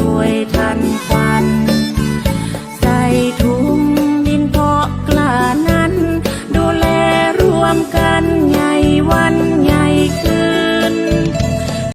ด้วยทันควันใส่ถุงดินเพาะกล้านั้น ดูแลรวมกันไงวัน